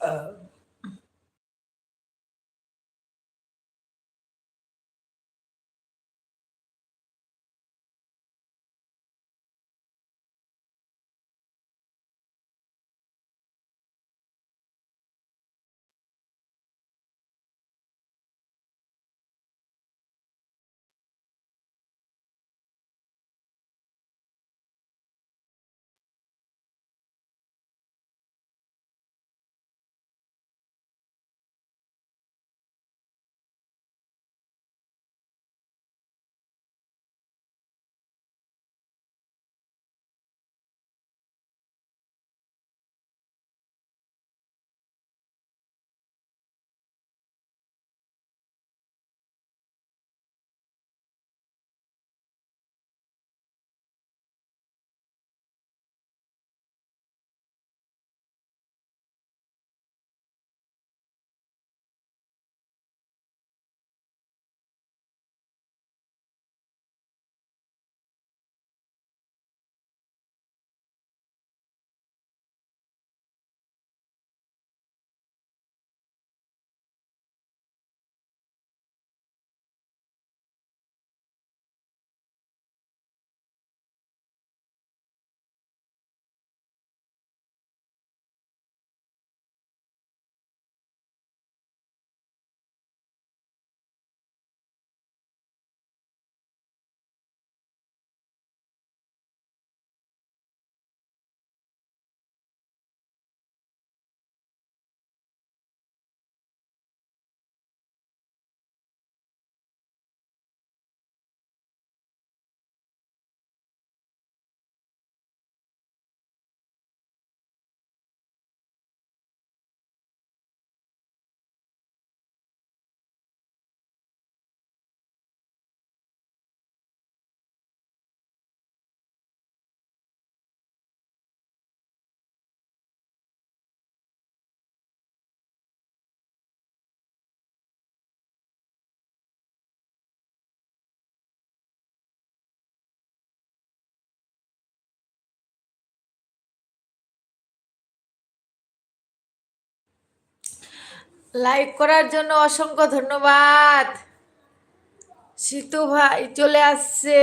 uh, like করার জন্য অসংখ্য ধন্যবাদ। সিতু ভাই চলে আসছে।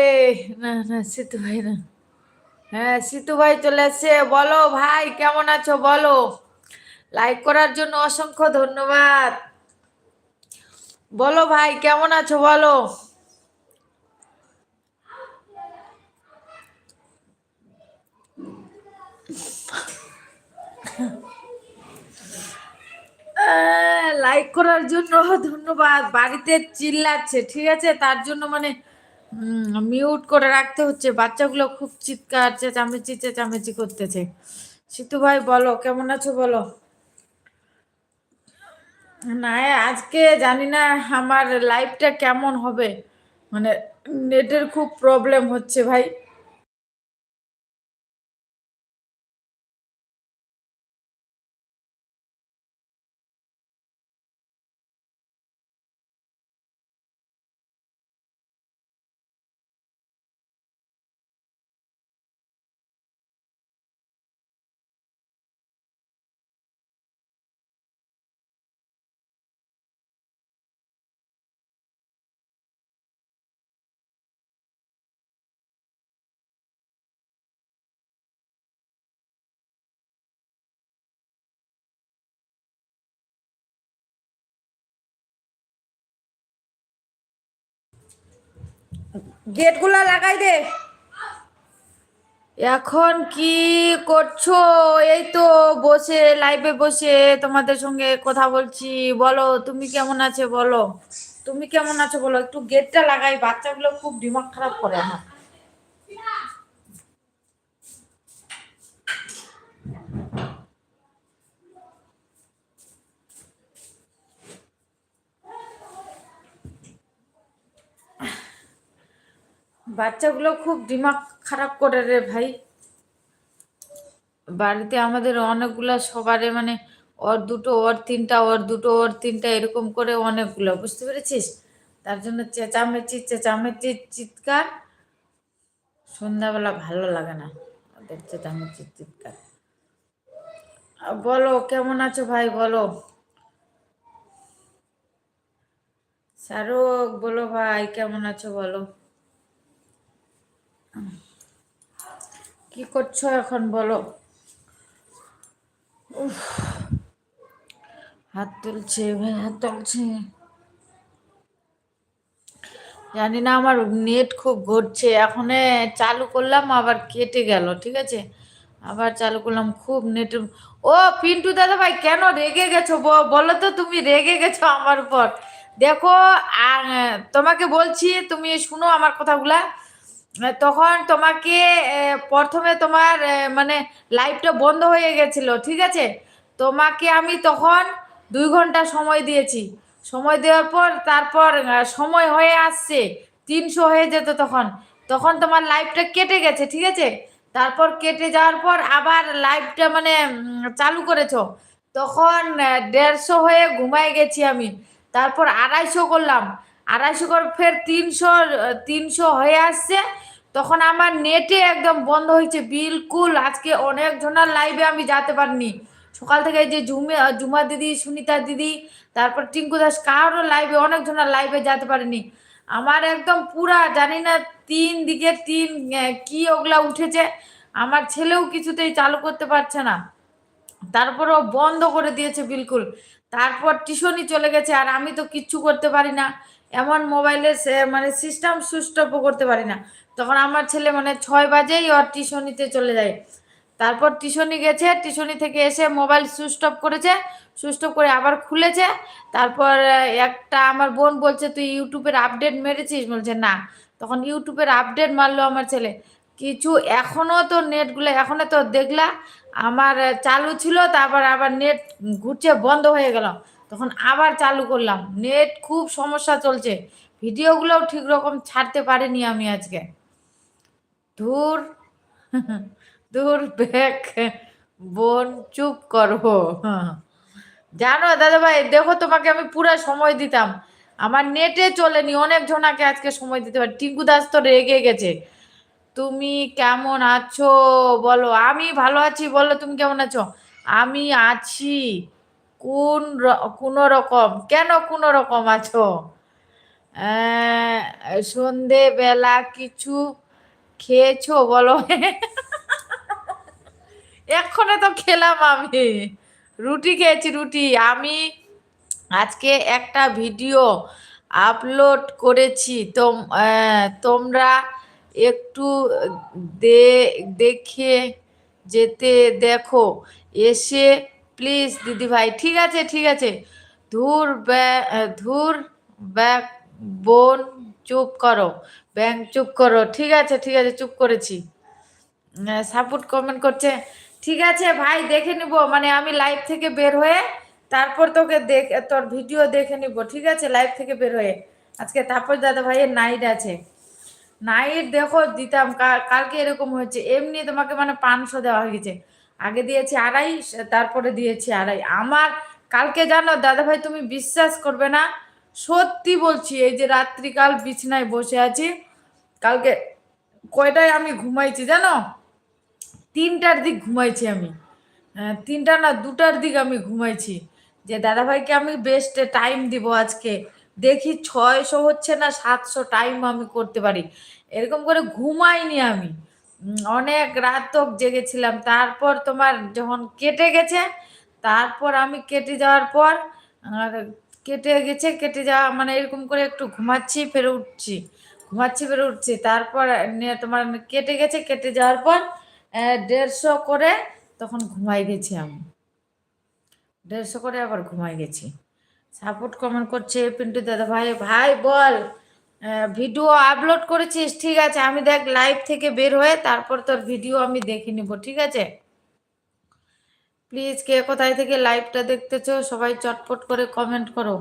না না, সিতু ভাই না। হ্যাঁ সিতু ভাই চলে আসছে। বলো ভাই, কেমন আছো? বলো। লাইক করার জন্য অসংখ্য ধন্যবাদ। বলো ভাই, কেমন আছো? বলো। লাইক করার জন্য ধন্যবাদ। বাড়িতে চিল্লাচ্ছে, ঠিক আছে? তার জন্য মানে মিউট করে রাখতে হচ্ছে। বাচ্চাগুলো খুব চিৎকার, চেঁচামেচি চেঁচামেচি করতেছে। সিতু ভাই, বলো, কেমন আছো বলো? না আজকে জানি না আমার লাইফটা কেমন হবে। মানে নেটের খুব প্রবলেম হচ্ছে ভাই। গেটগুলো লাগাই দে। এখন কি করছ? এই তো বসে লাইভে বসে তোমাদের সঙ্গে কথা বলছি। বলো, তুমি কেমন আছে? বলো। তুমি কেমন আছো বলো? একটু গেটটা লাগাই, বাচ্চাগুলো খুব দিমাগ খারাপ করে আমার। বাচ্চাগুলো খুব দিমাগ খারাপ করে রে ভাই। বাড়িতে আমাদের অনেকগুলা সবারে মানে ওর দুটো, ওর তিনটা, ওর দুটো, ওর তিনটা এরকম করে অনেকগুলো, বুঝতে পেরেছিস? তার জন্য চেঁচামেচি চেঁচামেচি চিৎকার সন্ধ্যাবেলা ভালো লাগে না, ওদের চেঁচামেচি চিৎকার। বলো, কেমন আছো ভাই, বলো? শাহরুখ বলো ভাই, কেমন আছো বলো? কি করছ এখন বলো? হাত তুলছে হাত তুলছে। জানি না, আমার নেট খুব ঘটছে এখন চালু করলাম, আবার কেটে গেল, ঠিক আছে? আবার চালু করলাম, খুব নেট ও, পিন্টু দাদা ভাই, কেন রেগে গেছো? বলো তো তুমি, রেগে গেছো আমার উপর। দেখো, আর তোমাকে বলছি, তুমি শুনো আমার কথাগুলা। তখন তোমাকে প্রথমে তোমার মানে লাইভটা বন্ধ হয়ে গেছিল, ঠিক আছে? তোমাকে আমি তখন দুই ঘণ্টা সময় দিয়েছি। সময় দেওয়ার পর তারপর সময় হয়ে আসছে, তিনশো হয়ে যেত তখন। তখন তোমার লাইভটা কেটে গেছে, ঠিক আছে? তারপর কেটে যাওয়ার পর আবার লাইভটা মানে চালু করেছ। তখন দেড়শো হয়ে ঘুমায় গেছি আমি। তারপর আড়াইশো করলাম। আড়াইশো করে ফের তিনশো তিনশো হয়ে আসছে। তখন আমার নেটে একদম বন্ধ হয়েছে, বিলকুল। আজকে অনেক জনের লাইভে আমি যেতে পারিনি। সকাল থেকে যে ঝুমে ঝুমা দিদি, সুনিতা দিদি, তারপর টিঙ্কু দাস কারোর লাইভে অনেক জনের লাইভে যেতে পারিনি। আমার একদম পুরা, জানি না, তিন দিকে তিন কি ওগুলা উঠেছে। আমার ছেলেও কিছুতেই চালু করতে পারছে না। তারপর ও বন্ধ করে দিয়েছে, বিলকুল। তারপর টিউশনই চলে গেছে, আর আমি তো কিচ্ছু করতে পারি না। এমন মোবাইলে মানে সিস্টেম সুইচ করতে পারি না। তখন আমার ছেলে মানে ছয় বাজেই ওর টিউশনিতে চলে যায়। তারপর টিউশনি গেছে টিউশনি থেকে এসে মোবাইল সুইচ অফ করেছে সুইচ অফ করে আবার খুলেছে। তারপর একটা আমার বোন বলছে, তুই ইউটিউবের আপডেট মেরেছিস? বলছে, না। তখন ইউটিউবের আপডেট মারলো আমার ছেলে। কিছু এখনও তো নেটগুলো এখনও তো দেখলা, আমার চালু ছিল, তারপর আবার নেট ঘুরছে, বন্ধ হয়ে গেল। তখন আবার চালু করলাম। নেট খুব সমস্যা চলছে। ভিডিওগুলোও ঠিক রকম ছাড়তে পারিনি আমি আজকে। ধুর দূর ব্যাক বোন, চুপ করো। জানো দাদা ভাই দেখো তোমাকে আমি পুরো সময় দিতাম। আমার নেটে চলেনি, অনেক জনাকে আজকে সময় দিতে পারি। টিঙ্কু দাস তো রেগে গেছে। তুমি কেমন আছো? বলো। আমি ভালো আছি, বলো তুমি কেমন আছো? আমি আছি। কোন কোনো রকম? কেন কোনো রকম আছো? সন্ধেবেলা কিছু খেয়েছো বলো? এক্ষণে তো খেলাম আমি। রুটি খেয়েছি, রুটি। আমি আজকে একটা ভিডিও আপলোড করেছি। তোম তোমরা একটু দে, দেখে যেতে দেখো। এসে প্লিজ দিদিভাই, ঠিক আছে ঠিক আছে। ধুর ধুর ব্যাক বোন, চুপ করো ব্যাংক চুপ করো, ঠিক আছে ঠিক আছে, চুপ করেছি। সাপোর্ট কমেন্ট করছে, ঠিক আছে ভাই, দেখে নিব মানে আমি লাইভ থেকে বের হয়ে তারপর তোকে দেখ, তোর ভিডিও দেখে নিব, ঠিক আছে লাইভ থেকে বের হয়ে। আজকে তারপর দাদা ভাইয়ের নাইট আছে। নাইট দেখো, দিতাম কালকে এরকম হয়েছে, এমনি তোমাকে মানে পাঁচশো দেওয়া হয়ে গেছে। আগে দিয়েছি আড়াই তারপরে দিয়েছি আড়াই। আমার কালকে জানো দাদা ভাই তুমি বিশ্বাস করবে না সত্যি বলছি এই যে রাত্রিকাল বিছনায় বসে আছি কালকে কয়টায় আমি ঘুমাইছি জানো? তিনটার দিক ঘুমাইছি আমি। আহ, তিনটা না দুটার দিক আমি ঘুমাইছি। যে দাদাভাইকে আমি বেস্ট টাইম দিব আজকে। দেখি ছয়শো হচ্ছে না সাতশো টাইম আমি করতে পারি। এরকম করে ঘুমাইনি আমি। অনেক রাত জেগেছিলাম। তারপর তোমার যখন কেটে গেছে, তারপর আমি কেটে যাওয়ার পর কেটে গেছে, কেটে যাওয়া মানে এরকম করে একটু ঘুমাচ্ছি, ফেরে উঠছি। ঘুমাচ্ছি, ফেরে উঠছি। তারপর তোমার কেটে গেছে, কেটে যাওয়ার পর দেড়শো করে তখন ঘুমাই গেছি আমি। দেড়শো করে আবার ঘুমাই গেছি। সাপোর্ট কমেন্ট করছে পিন্টু দাদা ভাই ভাই, বল ভিডিও আপলোড করেছিস, ঠিক আছে? আমি দেখ লাইভ থেকে বের হয়ে তারপর তোর ভিডিও আমি দেখে নিব, ঠিক আছে? প্লিজ কে কোথায় থেকে লাইভটা দেখতেছো, সবাই চটপট করে কমেন্ট করো।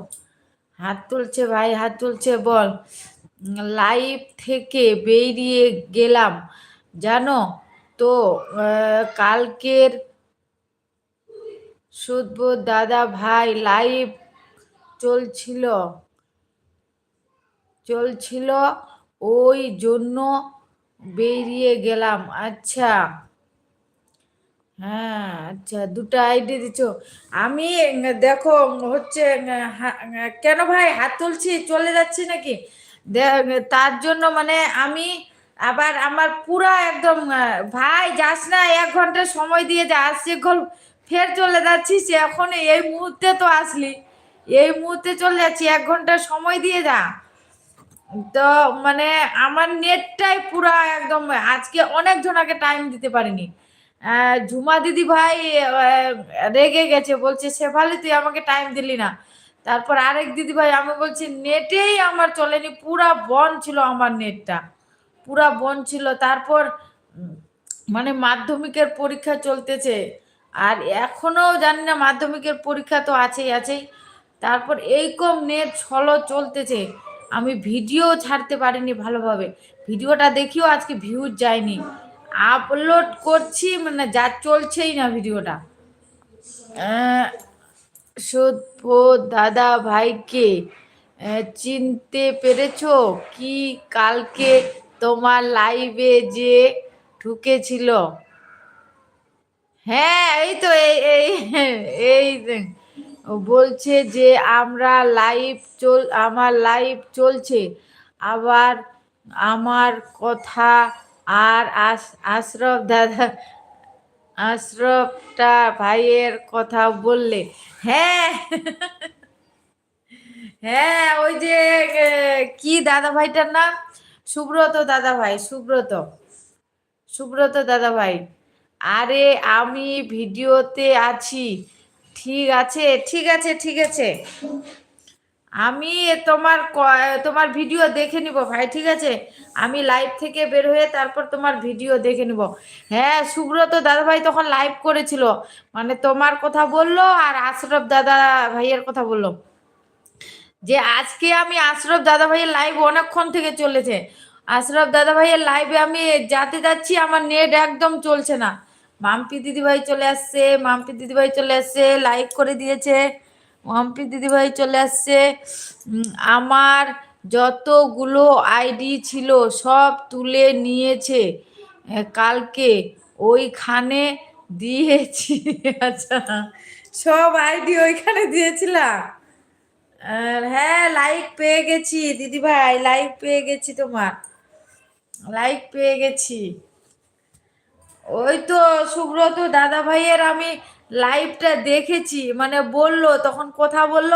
হাত তুলছে ভাই, হাত তুলছে, বল। লাইভ থেকে বেরিয়ে গেলাম, জানো? তো কালকের শুধু দাদা ভাই লাইভ চলছিল। চলছিল ওই জন্য বেরিয়ে গেলাম। আচ্ছা। হ্যাঁ আচ্ছা দুটো আইডি দিচ্ছ আমি দেখো হচ্ছে উম, হা- উম, কেন ভাই হাত তুলছি? চলে যাচ্ছি নাকি? তার জন্য মানে আমি আবার আমার পুরা একদম ভাই যাস না এক ঘণ্টা সময় দিয়ে যা আসছি ফের চলে যাচ্ছিস এখন এই মুহূর্তে তো আসলি। এই মুহূর্তে চলে যাচ্ছি এক ঘণ্টা সময় দিয়ে যা। তো মানে আমার নেটটাই পুরা একদম, আজকে অনেক জনাকে টাইম দিতে পারিনি। ঝুমা দিদি ভাই রেগে গেছে, বলছে, শেফালি, তুই আমাকে টাইম দিলি না। তারপর আরেক দিদি ভাই, আমি বলছি, নেটেই আমার চলেনি, পুরা বন ছিল আমার নেটটা, পুরা বন ছিল। তারপর মানে মাধ্যমিকের পরীক্ষা চলতেছে, আর এখনও জানি না, মাধ্যমিকের পরীক্ষা তো আছেই আছেই। তারপর এই কম নেট ছলো চলতেছে। আমি ভিডিও ছাড়তে পারিনি ভালোভাবে। ভিডিওটা দেখিও আজকে ভিউজ যায়নি। আপলোড করছি মানে যা চলছেই না ভিডিওটা। সভ্য দাদা ভাইকে চিনতে পেরেছ কি কালকে তোমার লাইভে যে ঢুকেছিল? হ্যাঁ এই তো এই এই এই বলছে যে, আমরা লাইভ চল, আমার লাইভ চলছে। আবার আমার কথা আর আশ আশরফ দাদা, আশরফটা ভাইয়ের কথা বললে। হ্যাঁ। হ্যাঁ ওই যে, কি দাদা ভাইটার নাম? সুব্রত দাদা ভাই, সুব্রত। সুব্রত দাদা ভাই। আরে, আমি ভিডিওতে আছি। ঠিক আছে ঠিক আছে ঠিক আছে। আমি তোমার তোমার ভিডিও দেখে নিব ভাই, ঠিক আছে? আমি লাইভ থেকে বের হয়ে তারপর তোমার ভিডিও দেখে নিব। হ্যাঁ সুব্রত দাদা ভাই তখন লাইভ করেছিল। মানে তোমার কথা বলল আর আশরফ দাদা ভাইয়ের কথা বলল। যে আজকে আমি আশরফ দাদা ভাইয়ের লাইভ অনেকক্ষণ থেকে চলেছে। আশরফ দাদা ভাইয়ের লাইভে আমি যাতে যাচ্ছি, আমার নেট একদম চলছে না। মাম্পি দিদি ভাই চলে আসছে, মাম্পি দিদি ভাই চলে আসছে লাইক করে দিয়েছে। মাম্পি দিদি ভাই চলে আসছে। আমার যতগুলো আইডি ছিল সব তুলে নিয়েছে। কালকে ওইখানে দিয়েছি। আচ্ছা সব আইডি ওইখানে দিয়েছিলাম। হ্যাঁ লাইক পেয়ে গেছি দিদি ভাই লাইক পেয়ে গেছি তোমার। লাইক পেয়ে গেছি। ওই তো সুব্রত দাদা ভাইয়ের আমি লাইভটা দেখেছি মানে বলল, তখন কথা বলল,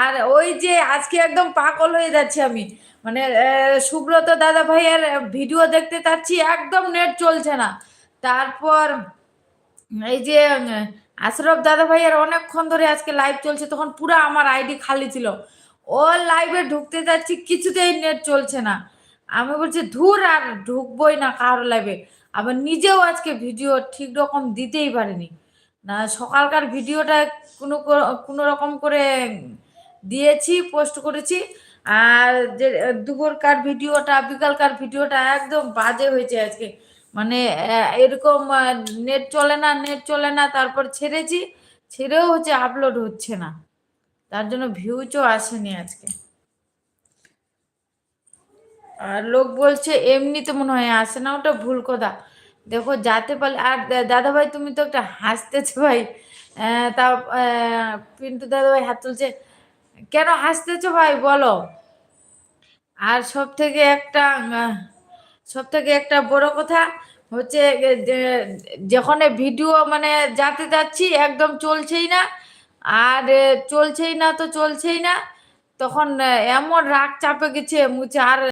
আর ওই যে আজকে একদম পাগল হয়ে যাচ্ছি আমি। মানে সুব্রত দাদা ভাইয়ের ভিডিও দেখতে চাচ্ছি, একদম নেট চলছে না। তারপর এই যে, আশরফ দাদা ভাইয়ের অনেকক্ষণ ধরে আজকে লাইভ চলছে, তখন পুরো আমার আইডি খালি ছিল। ওর লাইভে ঢুকতে যাচ্ছি কিছুতেই নেট চলছে না। আমি বলছি, ধুর আর ঢুকবোই না কারোর লাইভে আবার নিজেও আজকে ভিডিও ঠিক রকম দিতেই পারিনি। না, সকালকার ভিডিওটা কোনো কোনো রকম করে দিয়েছি, পোস্ট করেছি, আর যে, দুপুরকার ভিডিওটা, বিকালকার ভিডিওটা একদম বাজে হয়েছে আজকে। মানে এরকম নেট চলে না, নেট চলে না, তারপর ছেড়েছি, ছেড়েও হচ্ছে আপলোড হচ্ছে না। তার জন্য ভিউজও আসেনি আজকে। লোক বলছে, এমনিতে মনে হয় আসে না, ওটা ভুল কথা। দেখো, যাতে পারলে, আর দাদা ভাই তুমি তো একটা হাসতেছো ভাই। তা পিন্টু দাদা ভাই হাত তুলছে। কেন হাসতেছো ভাই, বলো। আর সব থেকে একটা সব থেকে একটা বড় কথা হচ্ছে যে- যে- ভিডিও মানে যাতে যাচ্ছি, একদম চলছেই না। আর চলছেই না তো চলছেই না। তখন এমন রাগ চাপে গেছে, মুছে, আর